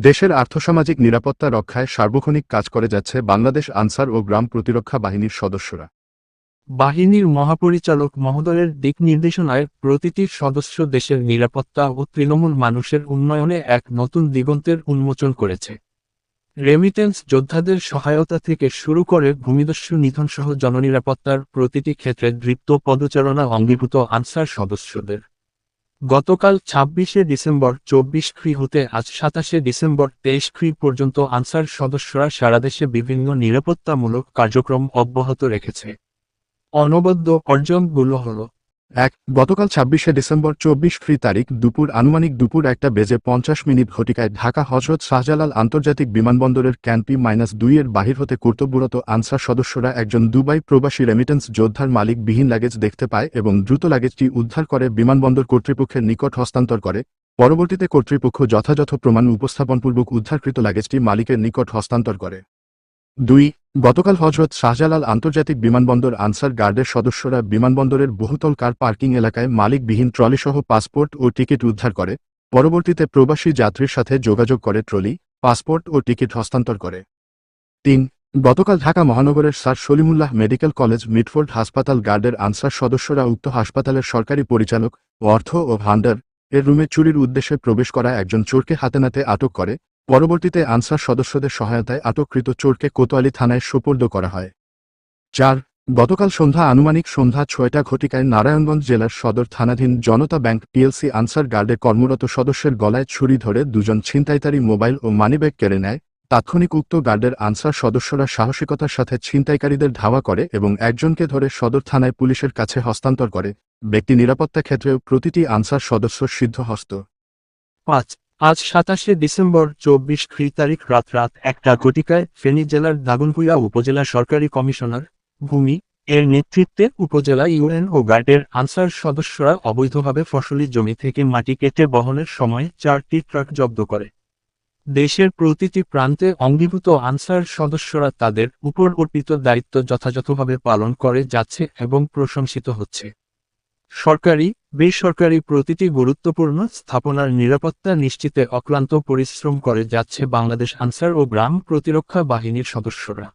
দেশের আর্থসামাজিক নিরাপত্তা রক্ষায় সার্বক্ষণিক কাজ করে যাচ্ছে বাংলাদেশ আনসার ও গ্রাম প্রতিরক্ষা বাহিনীর সদস্যরা। বাহিনীর মহাপরিচালক মহোদয়ের দিক নির্দেশনায় প্রতিটি সদস্য দেশের নিরাপত্তা ও তৃণমূল মানুষের উন্নয়নে এক নতুন দিগন্তের উন্মোচন করেছে। রেমিটেন্স যোদ্ধাদের সহায়তা থেকে শুরু করে ভূমিদস্যু নিধনসহ জননিরাপত্তার প্রতিটি ক্ষেত্রে দৃপ্ত পদচারণা অঙ্গীভূত আনসার সদস্যদের। গতকাল ছাব্বিশে ডিসেম্বর চব্বিশ খ্রি হতে আজ সাতাশে ডিসেম্বর তেইশ খ্রি পর্যন্ত আনসার সদস্যরা সারাদেশে বিভিন্ন নিরাপত্তামূলক কার্যক্রম অব্যাহত রেখেছে। অনবদ্য অর্জনগুলো হল এক, গতকাল ছাব্বিশে ডিসেম্বর চব্বিশ ফ্রি তারিখ দুপুর আনুমানিক দুপুর একটা বেজে পঞ্চাশ মিনিট ঘটিকায় ঢাকা হজরত শাহজালাল আন্তর্জাতিক বিমানবন্দরের ক্যাম্পি মাইনাস দুইয়ের বাহির হতে কর্তব্যরত আনসার সদস্যরা একজন দুবাই প্রবাসী রেমিটেন্স যোদ্ধার মালিক বিহীন লাগেজ দেখতে পায় এবং দ্রুত লাগেজটি উদ্ধার করে বিমানবন্দর কর্তৃপক্ষের নিকট হস্তান্তর করে। পরবর্তীতে কর্তৃপক্ষ যথাযথ প্রমাণ উপস্থাপনপূর্বক উদ্ধারকৃত লাগেজটি মালিকের নিকট হস্তান্তর করে। দুই, গতকাল হজরত শাহজালাল আন্তর্জাতিক বিমানবন্দর আনসার গার্ডের সদস্যরা বিমানবন্দরের বহুতল কার পার্কিং এলাকায় মালিকবিহীন ট্রলিসহ পাসপোর্ট ও টিকিট উদ্ধার করে, পরবর্তীতে প্রবাসী যাত্রীর সাথে যোগাযোগ করে ট্রলি, পাসপোর্ট ও টিকিট হস্তান্তর করে। তিন, গতকাল ঢাকা মহানগরের sir Salimullah medical college Mitford হাসপাতাল গার্ডের আনসার সদস্যরা উক্ত হাসপাতালের সরকারি পরিচালক, অর্থ ও ভান্ডার এর রুমে চুরির উদ্দেশ্যে প্রবেশ করা একজন চোরকে হাতে নাতে আটক করে পরবর্তীতে আনসার সদস্যদের সহায়তায় আটককৃত চোরকে কোতোয়ালি থানায় সোপর্দ করা হয়। চার, গতকাল সন্ধ্যা আনুমানিক সন্ধ্যা ছয়টা ঘটিকায় নারায়ণগঞ্জ জেলার সদর থানাধীন জনতা ব্যাংক পিএলসি আনসার গার্ডে কর্মরত সদস্যের গলায় ছুরি ধরে দুজন ছিনতাইতারি মোবাইল ও মানিব্যাগ কেড়ে নেয়। তাৎক্ষণিক উক্ত গার্ডের আনসার সদস্যরা সাহসিকতার সাথে ছিনতাইকারীদের ধাওয়া করে এবং একজনকে ধরে সদর থানায় পুলিশের কাছে হস্তান্তর করে। ব্যক্তি নিরাপত্তা ক্ষেত্রেও প্রতিটি আনসার সদস্য সিদ্ধহস্ত। পাঁচ আজ সাতাশে ডিসেম্বর চব্বিশ খ্রি তারিখ রাত রাত একটা ঘটিকায় ফেনী জেলার দাগনভূঞা উপজেলা সরকারি কমিশনার ভূমি এর নেতৃত্বে উপজেলা ইউএন ও গার্ডের আনসার সদস্যরা অবৈধভাবে ফসলি জমি থেকে মাটি কেটে বহনের সময় চারটি ট্রাক জব্দ করে। দেশের প্রতিটি প্রান্তে অঙ্গীভূত আনসার সদস্যরা তাদের উপর অর্পিত দায়িত্ব যথাযথভাবে পালন করে যাচ্ছে এবং প্রশংসিত হচ্ছে। সরকারি বেসরকারি প্রতিটি গুরুত্বপূর্ণ স্থাপনার নিরাপত্তা নিশ্চিতে অক্লান্ত পরিশ্রম করে যাচ্ছে বাংলাদেশ আনসার ও গ্রাম প্রতিরক্ষা বাহিনীর সদস্যরা।